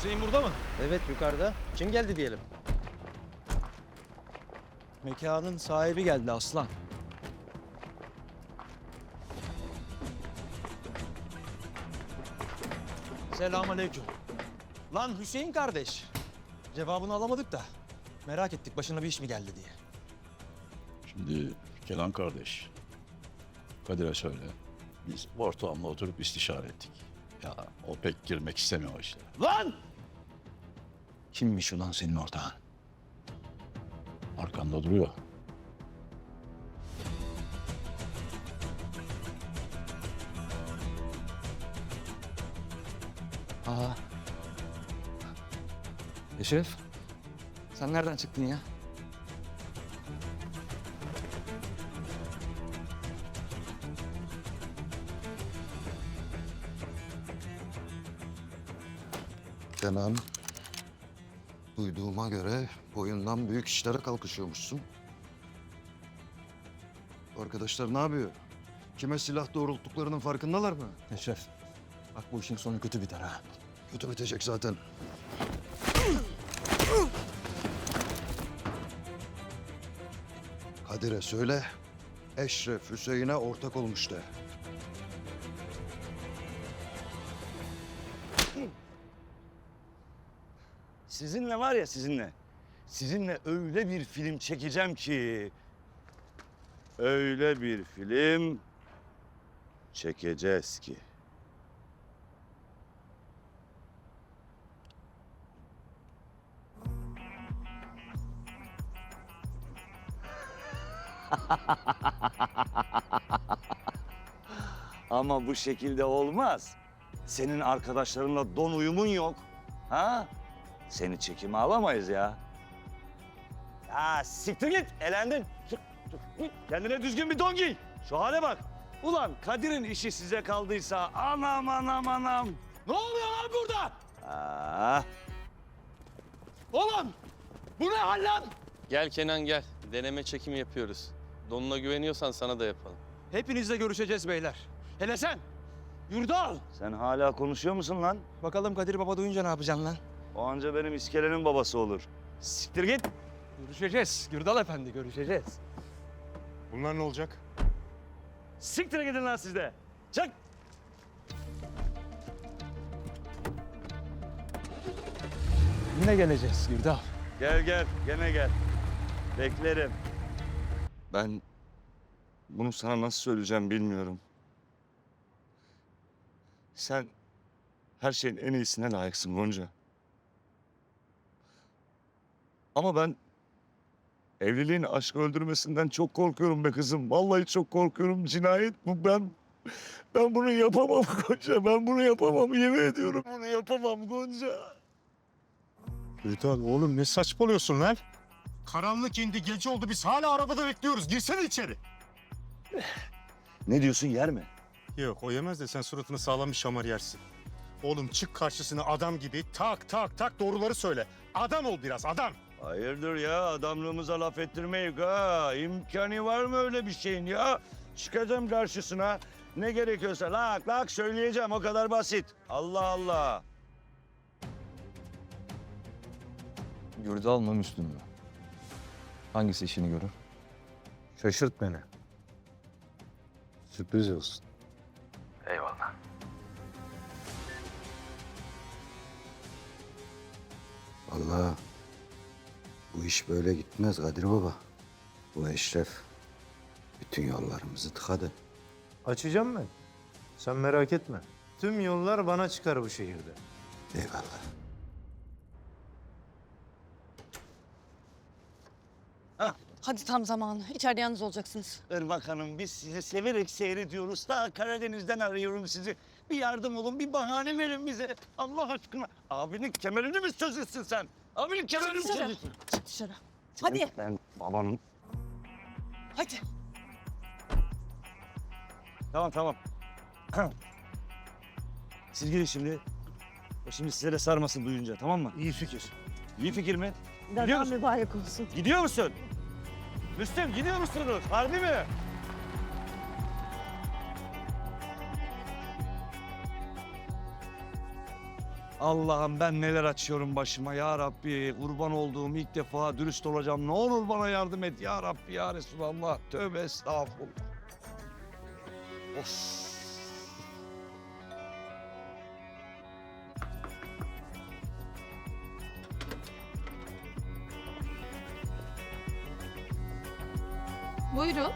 Hüseyin burada mı? Evet yukarıda. Kim geldi diyelim? Mekanın sahibi geldi aslan. Selamünaleyküm. Lan Hüseyin kardeş. Cevabını alamadık da. Merak ettik başına bir iş mi geldi diye. Şimdi Kenan kardeş, Kadir'e söyle. Biz ortağımla oturup istişare ettik. Ya o pek girmek istemiyor o işlere. Lan! Kimmiş ulan senin ortağın? Arkanda duruyor. Aa. Eşref. Sen nereden çıktın ya? Kenan, duyduğuma göre boyundan büyük işlere kalkışıyormuşsun. Arkadaşlar ne yapıyor? Kime silah doğrulttuklarının farkındalar mı? Eşref. Bak bu işin sonu kötü biter ha. Kötü bitecek zaten. Kadir'e söyle, Eşref Hüseyin'e ortak olmuş de. Sizinle var ya sizinle. Sizinle öyle bir film çekeceğim ki. Öyle bir film çekeceğiz ki. Ama bu şekilde olmaz. Senin arkadaşlarınla don uyumun yok. Ha? Seni çekime alamayız ya. Ya siktir git, elendin. Kendine düzgün bir don giy. Şu hale bak. Ulan Kadir'in işi size kaldıysa anam anam anam. Ne oluyor lan burada? Aa, Oğlum! Bu ne hal lan? Gel Kenan gel. Deneme çekimi yapıyoruz. Donuna güveniyorsan sana da yapalım. Hepinizle görüşeceğiz beyler. Hele sen. Yurdal. sen hala konuşuyor musun lan? Bakalım Kadir Baba duyunca ne yapacaksın lan? O anca benim iskelenin babası olur. Siktir git. Görüşeceğiz. Yurdal efendi görüşeceğiz. Bunlar ne olacak? Siktir gidin lan siz de. Çık. Yine geleceğiz Yurdal. Gel gel, gene gel. Beklerim. Ben bunu sana nasıl söyleyeceğim bilmiyorum. Sen her şeyin en iyisine layıksın Gonca. Ama ben evliliğin aşkı öldürmesinden çok korkuyorum be kızım. Vallahi çok korkuyorum. Cinayet bu. Ben ben bunu yapamam Gonca. Ben bunu yapamam. Yemin ediyorum bunu yapamam Gonca. Beytan oğlum ne saçmalıyorsun lan? Karanlık indi gece oldu biz hala arabada bekliyoruz. Girsene içeri. Ne diyorsun yer mi? Yok o yemez de sen suratını sağlam bir şamar yersin. Oğlum çık karşısına adam gibi tak tak tak doğruları söyle. Adam ol biraz adam. Hayırdır ya adamlığımıza laf ettirmeyik ha. İmkanı var mı öyle bir şeyin ya? Çıkacağım karşısına. Ne gerekiyorsa lak lak söyleyeceğim o kadar basit. Allah Allah. Yurdal mı Müslüm mü? Hangisi işini görür? Şaşırt beni. Sürpriz olsun. Eyvallah. Vallahi bu iş böyle gitmez Kadir Baba. Bu Eşref bütün yollarımızı tıkadı. Açacağım ben. Sen merak etme. Tüm yollar bana çıkar bu şehirde. Eyvallah. Hadi tam zamanı. İçeride yalnız olacaksınız. Irmak Hanım biz sizi severek seyrediyoruz. Ta Karadeniz'den arıyorum sizi. Bir yardım olun bir bahane verin bize. Allah aşkına. Abinin kemerini mi sözlüsün sen? Kemerini mi Dışarı. sözlüsün? Çık dışarı. Hadi. Ben babanın. Hadi. Tamam tamam. Siz gidin şimdi. O şimdi size de sarmasın duyunca tamam mı? İyi fikir. İyi fikir mi? Gidiyor Dedem musun? mübarek olsun. Gidiyor musun? Müslüm gidiyor musunuz? Harbi mi? Allah'ım ben neler açıyorum başıma ya Rabbi. Kurban olduğum ilk defa dürüst olacağım. Ne olur bana yardım et ya Rabbi ya Resulallah. Tövbe estağfurullah. Of. Buyurun.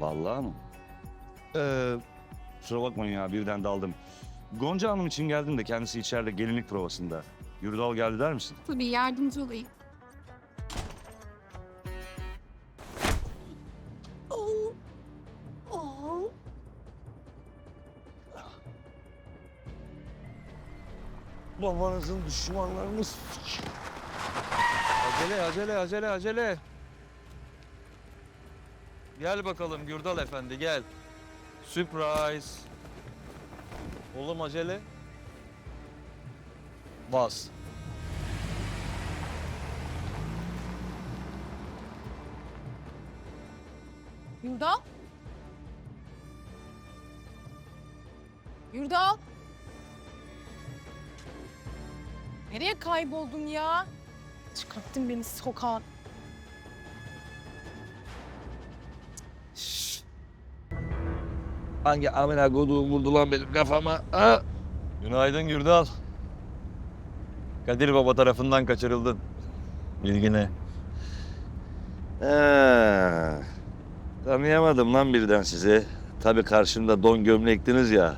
Vallahi mı? Ee, kusura bakmayın ya birden daldım. Gonca Hanım için geldim de kendisi içeride gelinlik provasında. Yurdal geldi der misin? Tabii yardımcı olayım. Babanızın düşmanlarını Acele acele acele acele. Gel bakalım Gürdal Efendi gel. Surprise. Oğlum acele. Bas. Yurdal. Yurdal. Nereye kayboldun ya? Çıkarttın beni sokağa. Hangi amına koduğum vurdu lan benim kafama? Ha? Günaydın Gürdal. Kadir Baba tarafından kaçırıldın. Bilgine. Ee, tanıyamadım lan birden sizi. Tabii karşımda don gömlektiniz ya.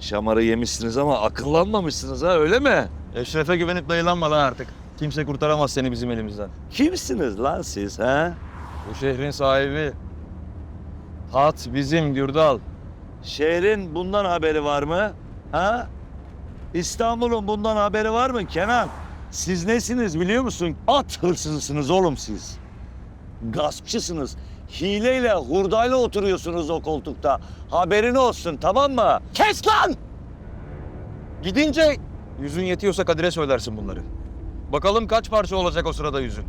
Şamarı yemişsiniz ama akıllanmamışsınız ha öyle mi? Eşref'e güvenip dayılanma lan artık. Kimse kurtaramaz seni bizim elimizden. Kimsiniz lan siz ha? Bu şehrin sahibi. Tat bizim Gürdal. Şehrin bundan haberi var mı? Ha? İstanbul'un bundan haberi var mı Kenan? Siz nesiniz biliyor musun? At hırsızısınız oğlum siz. Gaspçısınız. Hileyle, hurdayla oturuyorsunuz o koltukta. Haberin olsun tamam mı? Kes lan! Gidince yüzün yetiyorsa Kadir'e söylersin bunları. Bakalım kaç parça olacak o sırada yüzün.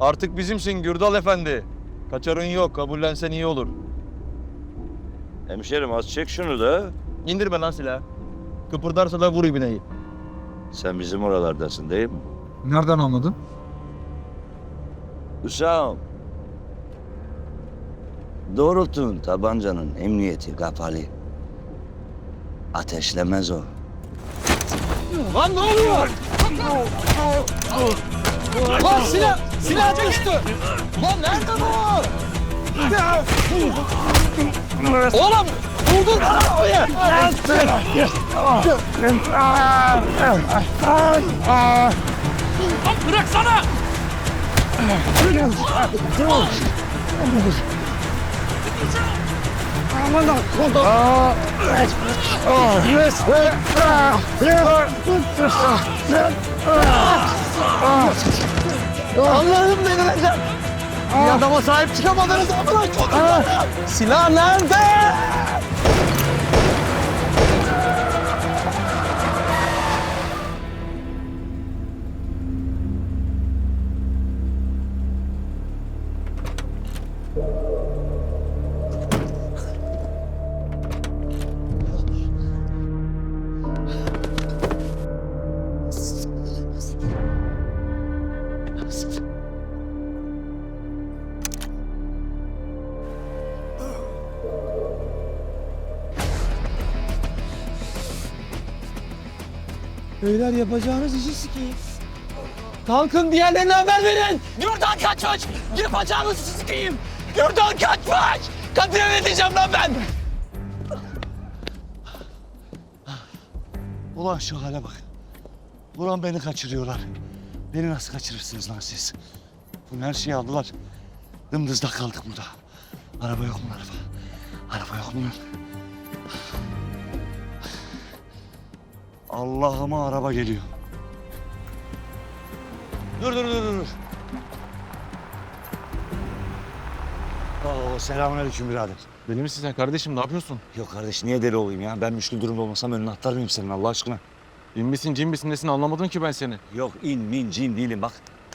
Artık bizimsin Gürdal Efendi. Kaçarın yok, kabullensen iyi olur. Hemşerim az çek şunu da. İndirme lan silahı. Kıpırdarsa da vur ibineyi. Sen bizim oralardasın değil mi? Nereden anladın? Hüsam. Doğrultun tabancanın emniyeti kapalı. Ateşlemez o. Lan ne oluyor? Lan silah! Silah düştü! Lan nerede bu? Oğlum! Buldun! Lan bıraksana! Allah'ım beni vereceğim. Bir adama sahip çıkamadınız amına. Silah nerede? Beyler yapacağınız işi sikeyim. Kalkın diğerlerine haber verin. Yurdan kaçmış. Yapacağınız işi sikeyim. Yurdan kaçmış. Kadir'e ne diyeceğim lan ben? Ulan şu hale bak. Ulan beni kaçırıyorlar. Beni nasıl kaçırırsınız lan siz? Bu her şeyi aldılar. Dımdızda kaldık burada. Araba yok mu araba? Araba yok mu? Allah'ıma araba geliyor. Dur dur dur dur. Oo, selamünaleyküm birader. Deli misin sen kardeşim ne yapıyorsun? Yok kardeş niye deli olayım ya? Ben müşkül durumda olmasam önüne atlar mıyım senin Allah aşkına? İn misin cin misin nesin anlamadım ki ben seni. Yok in min cin değilim bak.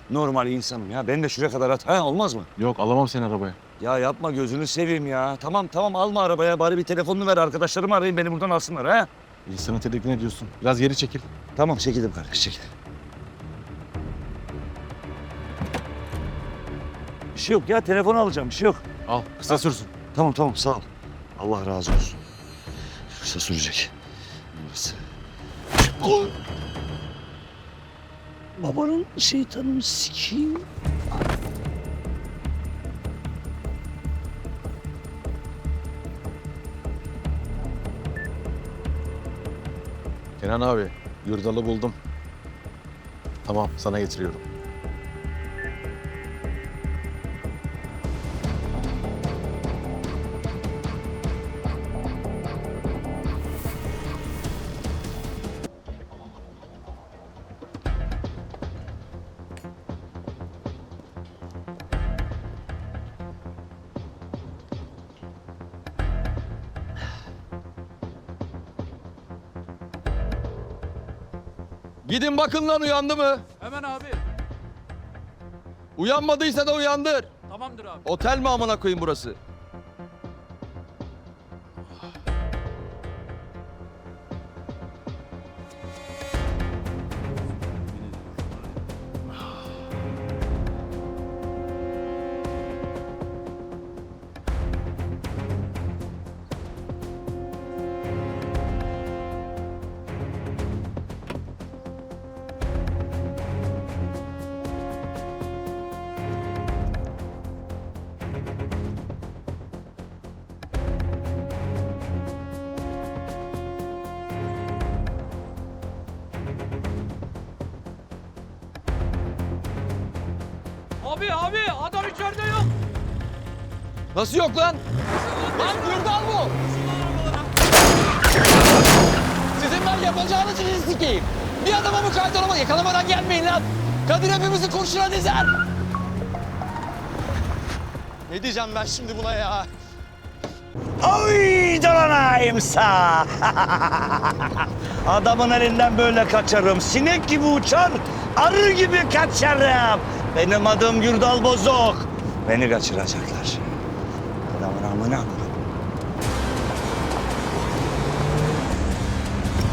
Normal insanım ya. Beni de şuraya kadar at. Ha olmaz mı? Yok alamam seni arabaya. Ya yapma gözünü seveyim ya. Tamam tamam alma arabaya. Bari bir telefonunu ver arkadaşlarımı arayayım beni buradan alsınlar ha. İnsanı tedirgin ediyorsun. Biraz geri çekil. Tamam çekildim kardeş çekil. Bir şey yok ya telefon alacağım bir şey yok. Al kısa sürsün. Tamam tamam sağ ol. Allah razı olsun. Kısa sürecek. Burası. Oy! Babanın şeytanını sikeyim. Kenan abi, Yurdal'ı buldum. Tamam, sana getiriyorum. Gidin bakın lan uyandı mı? Hemen abi. Uyanmadıysa da uyandır. Tamamdır abi. Otel mi amına koyayım burası? Abi abi adam içeride yok. Nasıl yok lan? Lan Gürdal bu. Sizin ben yapacağınız işi sikeyim. Bir adama mukayyet olamaz. Yakalamadan gelmeyin lan. Kadir hepimizi kurşuna dizer. Ne diyeceğim ben şimdi buna ya? Ay dolanayım sağ. Adamın elinden böyle kaçarım. Sinek gibi uçar, arı gibi kaçarım. Benim adım Gürdal Bozok. Beni kaçıracaklar. Adamın amına koyayım.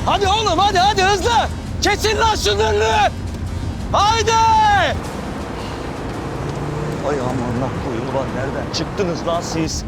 Hadi oğlum hadi hadi hızlı. Kesin lan şunları. Haydi. Ay amına koyayım ulan nereden çıktınız lan siz?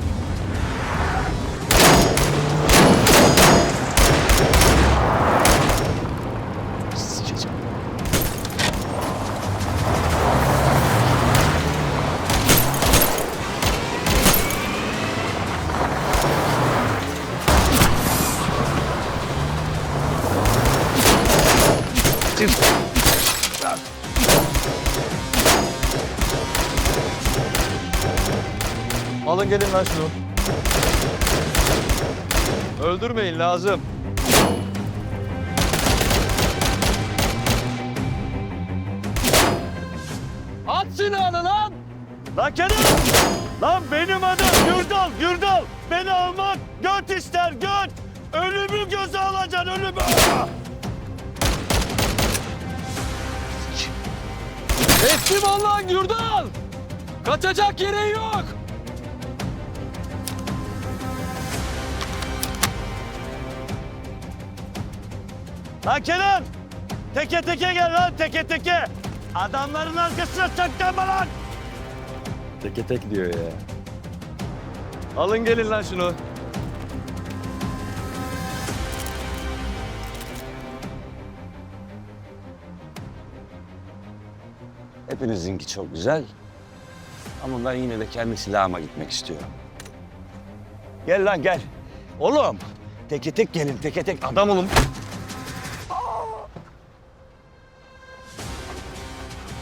Gelin lan şunu. Öldürmeyin lazım. At silahını lan! Lan Kenan! Lan benim adım Gürdal, Gürdal. Beni almak göt ister, göt. Ölümü göze alacaksın, ölümü. Teslim ol lan Gürdal! Kaçacak yerin yok! Lan Kenan! Teke teke gel lan, teke teke. Adamların arkasına saklanma lan. Teke tek diyor ya. Alın gelin lan şunu. Hepinizinki çok güzel. Ama ben yine de kendi silahıma gitmek istiyorum. Gel lan gel. Oğlum teke tek gelin teke tek adam olun.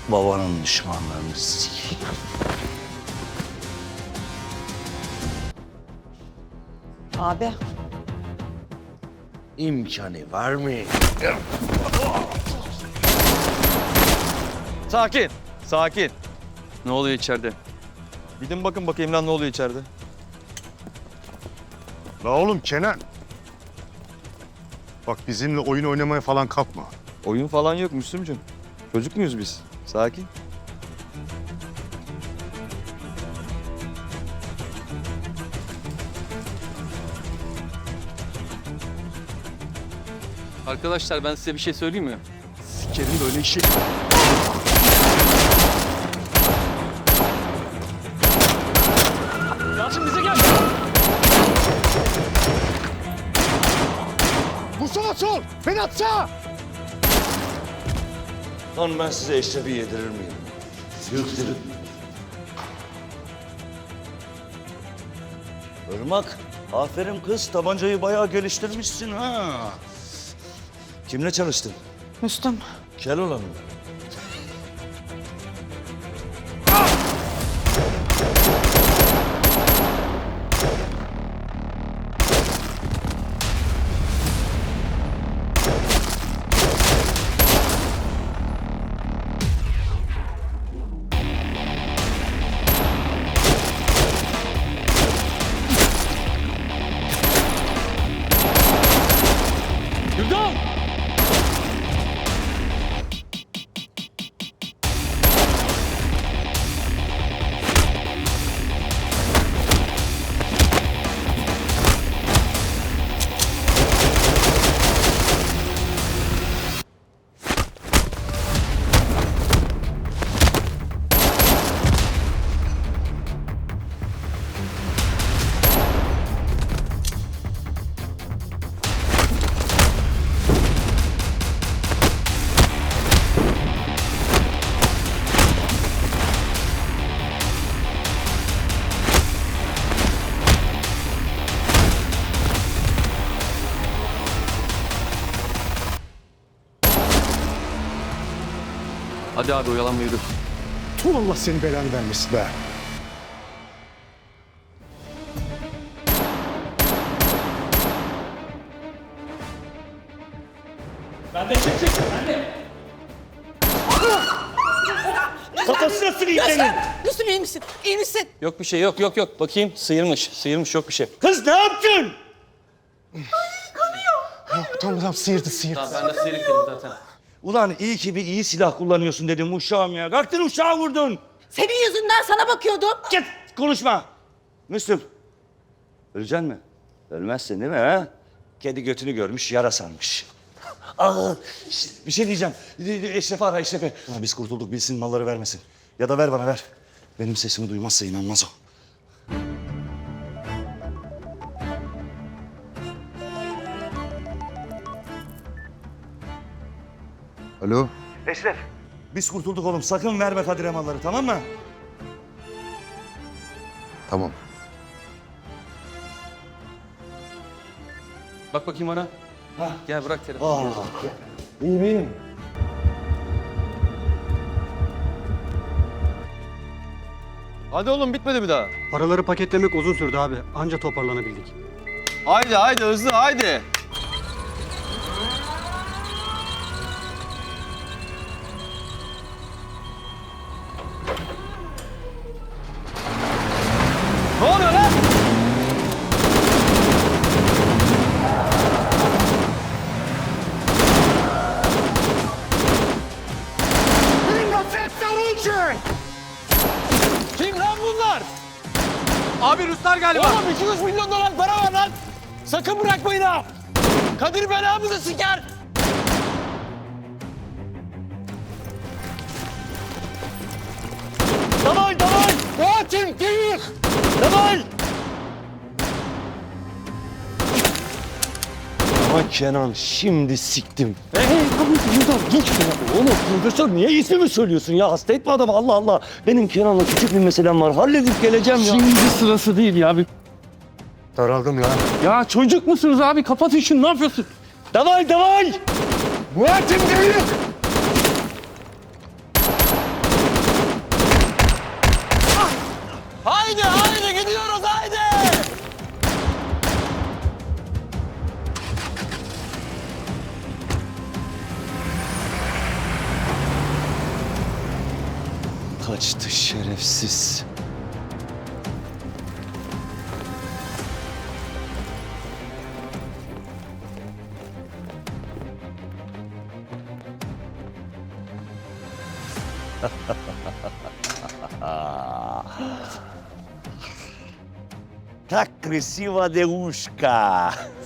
Babanın düşmanlarını. Abi. İmkanı var mı? Sakin, sakin. Ne oluyor içeride? Gidin bakın bakayım lan ne oluyor içeride. La oğlum Kenan. Bak bizimle oyun oynamaya falan kalkma. Oyun falan yok Müslümcüm. Çocuk muyuz biz? Sakin. Arkadaşlar ben size bir şey söyleyeyim mi? Sikerim böyle işi. Yasin bize gel. Vursana sol! Beni atsa! Lan ben size eşrefi yedirir miyim? Yürütürüm. Irmak, aferin kız. Tabancayı bayağı geliştirmişsin ha. Kimle çalıştın? Müslüm. Keloğlan mı? Hadi abi oyalanma yürü. Tu Allah senin belanı vermesin be. Ben de çek çek. Ben de. Kafasına sırayım senin. Müslüm iyi misin? İyi misin? Yok bir şey yok yok yok. Bakayım sıyırmış. Sıyırmış yok bir şey. Kız ne yaptın? Tamam tamam sıyırdı sıyırdı. Tamam ben de sıyrık dedim zaten. Ulan iyi ki bir iyi silah kullanıyorsun dedim uşağım ya. Kalktın uşağı vurdun. Senin yüzünden sana bakıyordum. Git konuşma. Müslüm. Öleceksin mi? Ölmezsin değil mi ha? Kedi götünü görmüş yara sarmış. Aa, şişt, bir şey diyeceğim. Eşref'i ara Eşref'i. Ulan biz kurtulduk bilsin malları vermesin. Ya da ver bana ver. Benim sesimi duymazsa inanmaz o. Alo? Eşref. Biz kurtulduk oğlum. Sakın verme Kadir'e malları tamam mı? Tamam. Bak bakayım bana. Hah. Gel bırak telefonu. Aa, iyi miyim? Hadi oğlum bitmedi bir daha. Paraları paketlemek uzun sürdü abi. Anca toparlanabildik. Haydi haydi hızlı haydi. Sakın bırakmayın ha. Kadir belamızı siker. Davay davay! Katil değil. Davay! Ama Kenan şimdi siktim. Hey hey buradan dur şuna. Oğlum profesör niye ismimi söylüyorsun ya? Hasta etme adamı Allah Allah. Benim Kenan'la küçük bir meselem var. Halledip geleceğim ya. Şimdi sırası değil ya abi. Daraldım ya. Ya çocuk musunuz abi? Kapatın şunu. Ne yapıyorsun? Davay davay! Muhatim değil! Haydi haydi gidiyoruz haydi. Kaçtı şerefsiz. agressiva de Ushka.